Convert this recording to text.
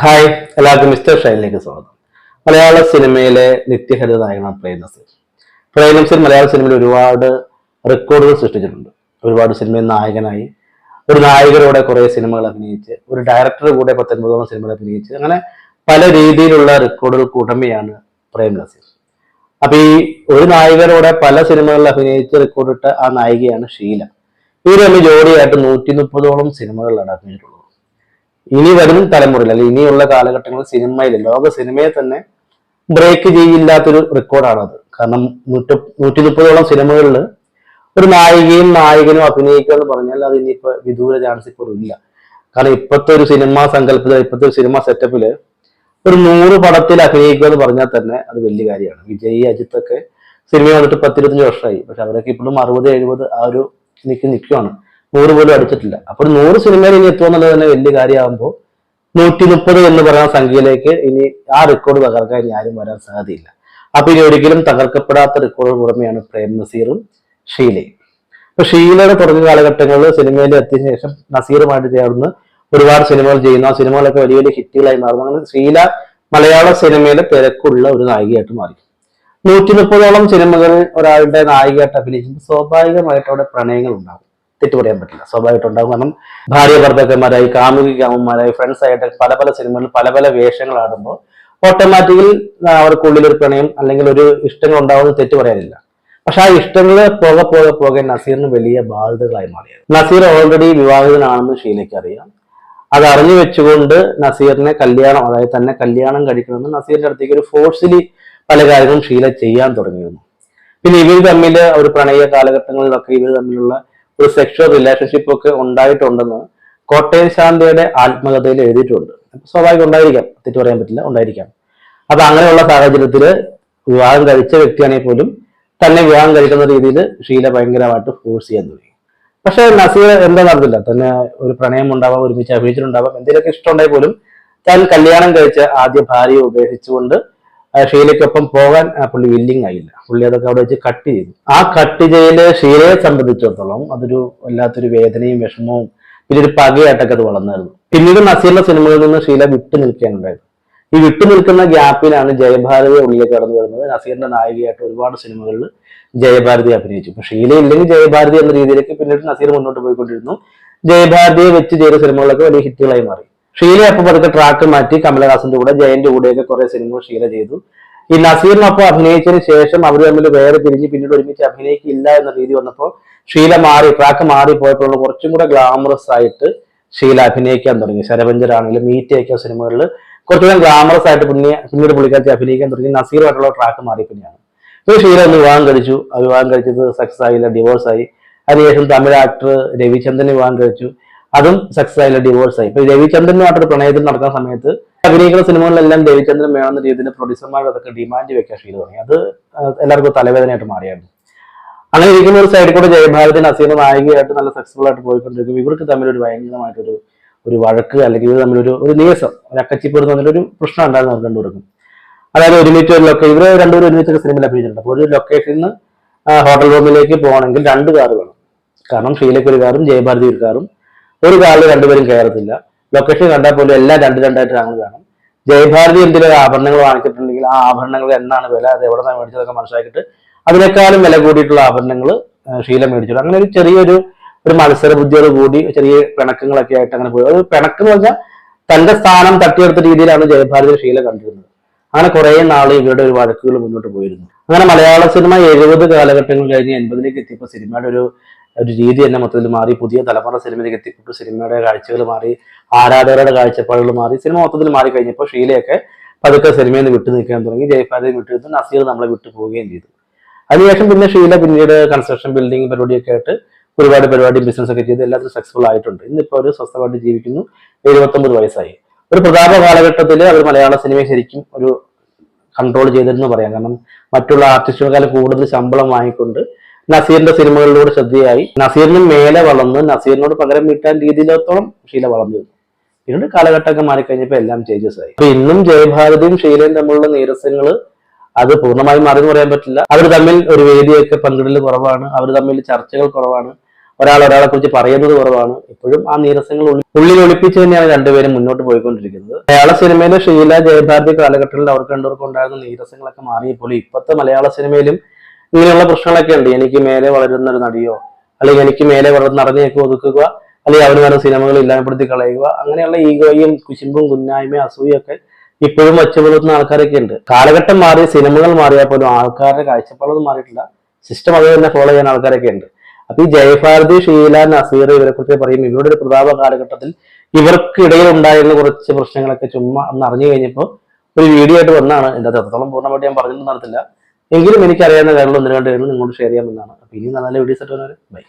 Hi എല്ലാവർക്കും mister ഷൈനിലേക്ക് സ്വാഗതം. മലയാള സിനിമയിലെ നിത്യഹരിത നായകനാണ് പ്രേം നസീർ. പ്രേം നസീർ മലയാള സിനിമയിൽ ഒരുപാട് റെക്കോർഡുകൾ സൃഷ്ടിച്ചിട്ടുണ്ട്. ഒരുപാട് സിനിമയിൽ നായകനായി ഒരു നായകരോടെ കുറേ സിനിമകൾ അഭിനയിച്ച് ഒരു ഡയറക്ടറുടെ കൂടെ പത്തൊൻപതോളം സിനിമകൾ അഭിനയിച്ച് അങ്ങനെ പല രീതിയിലുള്ള റെക്കോർഡുകൾ ഉടമയാണ് പ്രേം നസീർ. അപ്പൊ ഈ ഒരു നായികരോടെ പല സിനിമകളിൽ അഭിനയിച്ച് റെക്കോർഡിട്ട ആ നായികയാണ് ഷീല. ഇവർ ജോഡിയായിട്ട് നൂറ്റി മുപ്പതോളം സിനിമകളിലാണ് അഭിനയിച്ചിട്ടുള്ളത്. ഇനി വരും തലമുറയിൽ അല്ലെങ്കിൽ ഇനിയുള്ള കാലഘട്ടങ്ങളിൽ സിനിമയിൽ ലോക സിനിമയെ തന്നെ ബ്രേക്ക് ചെയ്യില്ലാത്തൊരു റെക്കോർഡാണത് കാരണം നൂറ്റി നൂറ്റി മുപ്പതോളം സിനിമകളിൽ ഒരു നായികയും നായകനും അഭിനയിക്കുക എന്ന് പറഞ്ഞാൽ അത് ഇനിയിപ്പോ വിദൂര ചാൻസ് ഇപ്പോൾ ഇല്ല. കാരണം ഇപ്പോഴത്തെ ഒരു സിനിമാ സങ്കല്പത്തിൽ ഇപ്പോഴത്തെ ഒരു സിനിമ സെറ്റപ്പിൽ ഒരു നൂറ് പടത്തിൽ അഭിനയിക്കുക എന്ന് പറഞ്ഞാൽ തന്നെ അത് വലിയ കാര്യമാണ്. വിജയ് അജിത്ത് ഒക്കെ സിനിമ വന്നിട്ട് പത്തിരുപത്തഞ്ച് വർഷമായി. പക്ഷെ അവരൊക്കെ ഇപ്പോഴും അറുപത് എഴുപത് ആ ഒരു നിൽക്കി നിൽക്കുവാണ്. നൂറ് പോലും അടിച്ചിട്ടില്ല. അപ്പോൾ നൂറ് സിനിമയിൽ ഇനി എത്തുക എന്നുള്ളത് തന്നെ വലിയ കാര്യമാകുമ്പോൾ നൂറ്റി മുപ്പത് എന്ന് പറയുന്ന സംഖ്യയിലേക്ക് ഇനി ആ റെക്കോർഡ് തകർക്കാൻ ഇനി ആരും വരാൻ സാധ്യതയില്ല. അപ്പൊ ഇനി ഒരിക്കലും തകർക്കപ്പെടാത്ത റെക്കോർഡ് ഉടമയാണ് പ്രേം നസീറും ഷീലയും. അപ്പൊ ഷീലയുടെ തുടങ്ങിയ കാലഘട്ടങ്ങളിൽ സിനിമയിൽ എത്തിയ ശേഷം നസീറുമായിട്ട് ചേർന്ന് ഒരുപാട് സിനിമകൾ ചെയ്യുന്നു. ആ സിനിമകളൊക്കെ വലിയ വലിയ ഹിറ്റുകളായി മാറുന്നു അങ്ങനെ ഷീല മലയാള സിനിമയിലെ തിരക്കുള്ള ഒരു നായികയായിട്ട് മാറി. നൂറ്റി മുപ്പതോളം സിനിമകൾ ഒരാളുടെ നായികയായിട്ട് അഭിനയിക്കുമ്പോൾ സ്വാഭാവികമായിട്ട് അവിടെ പ്രണയങ്ങൾ ഉണ്ടാകും. തെറ്റു പറയാൻ പറ്റില്ല. സ്വാഭാവികമായിട്ട് ഉണ്ടാകും കാരണം ഭാര്യ ഭർത്താക്കന്മാരായി കാമുകി കാമന്മാരായി ഫ്രണ്ട്സ് ആയിട്ട് പല പല സിനിമകളിൽ പല പല വേഷങ്ങളാടുമ്പോൾ ഓട്ടോമാറ്റിക്കലി അവർക്കുള്ളിൽ ഒരു പ്രണയം അല്ലെങ്കിൽ ഒരു ഇഷ്ടങ്ങൾ ഉണ്ടാവുമെന്ന് തെറ്റു പറയാനില്ല. പക്ഷെ ആ ഇഷ്ടങ്ങൾ പോകെ പോകെ പോകെ നസീറിന് വലിയ ബാധ്യതകളായി മാറിയത്. നസീർ ഓൾറെഡി വിവാഹിതനാണെന്ന് ഷീലയ്ക്ക് അറിയാം. അത് അറിഞ്ഞു വെച്ചുകൊണ്ട് നസീറിനെ കല്യാണം അതായത് തന്നെ കല്യാണം കഴിക്കണമെന്ന് നസീറിന്റെ അടുത്തേക്ക് ഒരു ഫോഴ്സിലി പല കാര്യങ്ങളും ഷീല ചെയ്യാൻ തുടങ്ങിയിരുന്നു. പിന്നെ ഇവർ തമ്മിൽ ഒരു പ്രണയ കാലഘട്ടങ്ങളിലൊക്കെ ഇവർ തമ്മിലുള്ള ഒരു സെക്ഷൽ റിലേഷൻഷിപ്പ് ഒക്കെ ഉണ്ടായിട്ടുണ്ടെന്ന് കോട്ടയം ശാന്തിയുടെ ആത്മകഥയിൽ എഴുതിയിട്ടുണ്ട്. സ്വാഭാവികം ഉണ്ടായിരിക്കാം. തെറ്റു പറയാൻ പറ്റില്ല ഉണ്ടായിരിക്കാം. അപ്പൊ അങ്ങനെയുള്ള സാഹചര്യത്തിൽ വിവാഹം കഴിച്ച വ്യക്തിയാണെങ്കിൽ പോലും തന്നെ വിവാഹം കഴിക്കുന്ന രീതിയിൽ ഷീല ഭയങ്കരമായിട്ട് ഫോഴ്സ് ചെയ്യാൻ തുടങ്ങി. പക്ഷെ നസീർ എന്താ നടന്നില്ല? തന്നെ ഒരു പ്രണയം ഉണ്ടാവാം ഒരുമിച്ച് അഭിനയിച്ചിട്ടുണ്ടാവാം എന്തെങ്കിലുമൊക്കെ ഇഷ്ടമുണ്ടായി പോലും താൻ കല്യാണം കഴിച്ച ആദ്യ ഭാര്യയെ ഉപേക്ഷിച്ചുകൊണ്ട് ഷീലയ്ക്കൊപ്പം പോകാൻ പുള്ളി വില്ലിങ് ആയില്ല. പുള്ളി അതൊക്കെ അവിടെ വെച്ച് കട്ട് ചെയ്തു. ആ കട്ട് ചെയ്യൽ ഷീലയെ സംബന്ധിച്ചിടത്തോളം അതൊരു വല്ലാത്തൊരു വേദനയും വിഷമവും പിന്നെ ഒരു പകയായിട്ടൊക്കെ അത് വളർന്നായിരുന്നു. പിന്നീട് നസീറിന്റെ സിനിമകളിൽ നിന്ന് ഷീല വിട്ടു നിൽക്കാനുണ്ടായിരുന്നു ഈ വിട്ടു നിൽക്കുന്ന ഗ്യാപ്പിലാണ് ജയഭാരതി ഉള്ളിലേക്ക് കടന്നു വരുന്നത്. നസീറിന്റെ നായികയായിട്ട് ഒരുപാട് സിനിമകളിൽ ജയഭാരതി അഭിനയിച്ചു. ഇപ്പൊ ഷീല ഇല്ലെങ്കിൽ ജയഭാരതി എന്ന രീതിയിലേക്ക് പിന്നീട് നസീർ മുന്നോട്ട് പോയിക്കൊണ്ടിരുന്നു. ജയഭാരതിയെ വെച്ച് ചെയ്ത സിനിമകളൊക്കെ വലിയ ഹിറ്റുകളായി മാറി. ഷീല അപ്പൊ പതുക്കെ ട്രാക്ക് മാറ്റി കമലഹാസന്റെ കൂടെ ജയന്റെ കൂടെയൊക്കെ കുറെ സിനിമകൾ ഷീല ചെയ്തു. ഈ നസീറിനൊപ്പം അഭിനയിച്ചതിന് ശേഷം അവർ തമ്മിൽ വേറെ പിരിഞ്ഞ് പിന്നീട് ഒരുമിച്ച് അഭിനയിക്കില്ല എന്ന രീതി വന്നപ്പോൾ ഷീല മാറി ട്രാക്ക് മാറി പോയപ്പോൾ കുറച്ചും കൂടെ ഗ്ലാമറസ് ആയിട്ട് ഷീല അഭിനയിക്കാൻ തുടങ്ങി. ശരഭഞ്ചരാണെങ്കിലും മീറ്റയൊക്കെ സിനിമകളിൽ കുറച്ചുകൂടെ ഗ്ലാമറസ് ആയിട്ട് പിന്നെ പിന്നീട് പുള്ളിക്കാരത്തി അഭിനയിക്കാൻ തുടങ്ങി. നസീറുമായിട്ടുള്ള ട്രാക്ക് മാറി പിന്നെയാണ്. ഇപ്പോൾ ഷീല ഒന്ന് വിവാഹം കഴിച്ചു. വിവാഹം കഴിച്ചത് സക്സസ് ആയില്ല ഡിവോഴ്സ് ആയി. അതിനുശേഷം തമിഴ് ആക്ടർ രവിചന്ദ്രൻ വിവാഹം കഴിച്ചു. അതും സക്സസ് ആയില്ല ഡിവോഴ്സ് ആയി. ഇപ്പൊ രവിചന്ദ്രനുമായിട്ടൊരു പ്രണയത്തിൽ നടക്കുന്ന സമയത്ത് അഭിനയിക്കുന്ന സിനിമകളിലെല്ലാം രവിചന്ദ്രൻ വേണമെന്ന രീതിയിൽ പ്രൊഡ്യൂസർമാർ അതൊക്കെ ഡിമാൻഡ് വെക്കാൻ ഷീല തുടങ്ങി. അത് എല്ലാവർക്കും തലവേദനയായിട്ട് മാറിയായിരുന്നു. അങ്ങനെ ഇരിക്കുന്ന ഒരു സൈഡിൽ കൂടെ ജയഭാരതി അസീന നായികയായിട്ട് നല്ല സക്സസ്ഫുൾ ആയിട്ട് പോയിക്കൊണ്ടിരിക്കും ഇവർക്ക് തമ്മിൽ ഒരു ഭയങ്കരമായിട്ടൊരു ഒരു വഴക്ക് അല്ലെങ്കിൽ ഇവർ തമ്മിലൊരു ഒരു നീസം ഒരു അക്കച്ചിപ്പോട് തമ്മിലൊരു പ്രശ്നം ഉണ്ടായിരുന്നു അവർ രണ്ടുപേർക്കും. അതായത് ഒരുമിച്ച് ഒരു ലൊക്കെ ഇവർ രണ്ടുപേരും ഒരുമിച്ചൊക്കെ സിനിമയിൽ അഭിനയിച്ചിട്ടുണ്ട്. അപ്പോൾ ഒരു ലൊക്കേഷനിൽ നിന്ന് ഹോട്ടൽ റൂമിലേക്ക് പോകണമെങ്കിൽ രണ്ട് കാർ വേണം. കാരണം ഷീലയ്ക്ക് ഒരു കാറും ജയഭാരതി ഒരു കാറും. ഒരു കാറിൽ രണ്ടുപേരും കയറത്തില്ല ലൊക്കേഷൻ കണ്ടാൽ പോലും എല്ലാം രണ്ട് രണ്ടായിട്ട് ഞങ്ങൾ കാണും. ജയഭാരതി എന്തെങ്കിലും ആഭരണങ്ങൾ വാങ്ങിച്ചിട്ടുണ്ടെങ്കിൽ ആ ആഭരണങ്ങൾ എന്നാണ് വില? അത് എവിടെ നിന്നാണ് മേടിച്ചതൊക്കെ മനസ്സിലാക്കിയിട്ട് അതിനേക്കാളും വില കൂടിയിട്ടുള്ള ആഭരണങ്ങൾ ശീലം മേടിച്ചു. അങ്ങനെ ഒരു ചെറിയൊരു ഒരു മത്സര ബുദ്ധിയോട് കൂടി ചെറിയ പിണക്കങ്ങളൊക്കെ ആയിട്ട് അങ്ങനെ പോയി. അത് പിണക്കെന്ന് പറഞ്ഞാൽ തന്റെ സ്ഥാനം തട്ടിയെടുത്ത രീതിയിലാണ് ജയഭാരതി ശീല കണ്ടിരുന്നത്. അങ്ങനെ കുറെ നാൾ ഇവരുടെ ഒരു വഴക്കുകൾ മുന്നോട്ട് പോയിരുന്നു. അങ്ങനെ മലയാള സിനിമ എഴുപത് കാലഘട്ടങ്ങൾ കഴിഞ്ഞ് എൺപതിലേക്ക് എത്തിയപ്പോൾ സിനിമയുടെ ഒരു ഒരു രീതി തന്നെ മൊത്തത്തിൽ മാറി. പുതിയ തലമുറ സിനിമയിലേക്ക് എത്തിക്കൊണ്ട് സിനിമയുടെ കാഴ്ചകൾ മാറി. ആരാധകരുടെ കാഴ്ചപ്പാടുകൾ മാറി. സിനിമ മൊത്തത്തിൽ മാറി കഴിഞ്ഞപ്പോൾ ഷീലയൊക്കെ പതുക്കെ സിനിമയിൽ നിന്ന് വിട്ടു നിൽക്കാൻ തുടങ്ങി. ജയഭാരതി വിട്ടു നിന്നു. നസീർ നമ്മളെ വിട്ടു പോവുകയും ചെയ്തു. അതിനുശേഷം പിന്നെ ഷീല പിന്നീട് കൺസ്ട്രക്ഷൻ ബിൽഡിംഗ് പരിപാടിയൊക്കെ ആയിട്ട് ഒരുപാട് പരിപാടി ബിസിനസ് ഒക്കെ ചെയ്ത് എല്ലാത്തിനും സക്സസ്ഫുൾ ആയിട്ടുണ്ട്. ഇന്നിപ്പോൾ ഒരു സ്വസ്ഥമായിട്ട് ജീവിക്കുന്നു. എഴുപത്തൊമ്പത് വയസ്സായി. ഒരു പ്രധാന കാലഘട്ടത്തിൽ അവർ മലയാള സിനിമയെ ശരിക്കും ഒരു കൺട്രോൾ ചെയ്തിരുന്നു പറയാം. കാരണം മറ്റുള്ള ആർട്ടിസ്റ്റുകളെക്കാൾ കൂടുതൽ ശമ്പളം വാങ്ങിക്കൊണ്ട് നസീറിന്റെ സിനിമകളിലൂടെ ശ്രദ്ധയായി. നസീറിന് മേലെ വളർന്ന് നസീറിനോട് പകരം വീട്ടാൻ രീതിയിലത്തോളം ഷീല വളർന്നു. പിന്നീട് കാലഘട്ടമൊക്കെ മാറിക്കഴിഞ്ഞപ്പോൾ എല്ലാം ചേഞ്ചസ് ആയി. അപ്പൊ ഇന്നും ജയഭാരതിയും ഷീലയും തമ്മിലുള്ള നീരസങ്ങൾ അത് പൂർണമായി എന്ന് പറയാൻ പറ്റില്ല. അവർ തമ്മിൽ ഒരു വേദിയൊക്കെ പങ്കിടൽ കുറവാണ്. അവർ തമ്മിൽ ചർച്ചകൾ കുറവാണ്. ഒരാൾ ഒരാളെ കുറിച്ച് പറയുന്നത് കുറവാണ്. ഇപ്പോഴും ആ നീരസങ്ങൾ ഉള്ളിൽ ഒളിപ്പിച്ച് തന്നെയാണ് രണ്ടുപേരും മുന്നോട്ട് പോയിക്കൊണ്ടിരിക്കുന്നത്. മലയാള സിനിമയിലെ ഷീല ജയഭാരതി കാലഘട്ടത്തിൽ അവർക്ക് രണ്ടുപേർക്കും ഉണ്ടായിരുന്ന നീരസങ്ങളൊക്കെ മാറിയപ്പോൾ ഇപ്പോഴത്തെ മലയാള സിനിമയിലും ഇങ്ങനെയുള്ള പ്രശ്നങ്ങളൊക്കെ ഉണ്ട്. എനിക്ക് മേലെ വളരുന്ന ഒരു നടിയോ അല്ലെങ്കിൽ എനിക്ക് മേലെ വളർന്ന് നടന്നേക്ക് ഒതുക്കുക അല്ലെങ്കിൽ അവന് വേണ്ട സിനിമകൾ ഇല്ലായ്മപ്പെടുത്തി കളയുക അങ്ങനെയുള്ള ഈഗോയും കുശുമ്പും കുന്നായ്മയും അസൂയൊക്കെ ഇപ്പോഴും വച്ചുപുലർത്തുന്ന ആൾക്കാരൊക്കെ ഉണ്ട്. കാലഘട്ടം മാറി സിനിമകൾ മാറിയാൽ പോലും ആൾക്കാരുടെ കാഴ്ചപ്പാടൊന്നും മാറിയിട്ടില്ല. സിസ്റ്റം അത് തന്നെ ഫോളോ ചെയ്യാൻ ആൾക്കാരൊക്കെ ഉണ്ട്. അപ്പൊ ഈ ജയഭാരതി ഷീല നസീർ ഇവരെ കുറിച്ച് പറയും. ഇവരുടെ ഒരു പ്രതാപ കാലഘട്ടത്തിൽ ഇവർക്കിടയിൽ ഉണ്ടായിരുന്ന കുറച്ച് പ്രശ്നങ്ങളൊക്കെ ചുമ്മാ അന്ന് അറിഞ്ഞു കഴിഞ്ഞപ്പോൾ ഒരു വീഡിയോ ആയിട്ട് വന്നാണ്. എന്റെ എത്രത്തോളം പൂർണമായിട്ട് ഞാൻ പറഞ്ഞിട്ട് നടത്തില്ല. എങ്കിലും എനിക്കറിയാവുന്ന കാര്യങ്ങൾ ഒന്ന് രണ്ട് കാര്യങ്ങൾ നിങ്ങളോട് ഷെയർ ചെയ്യാമെന്നാണ്. അപ്പൊ ഇനി നല്ല വീഡിയോസ് ആയിട്ട് ബൈ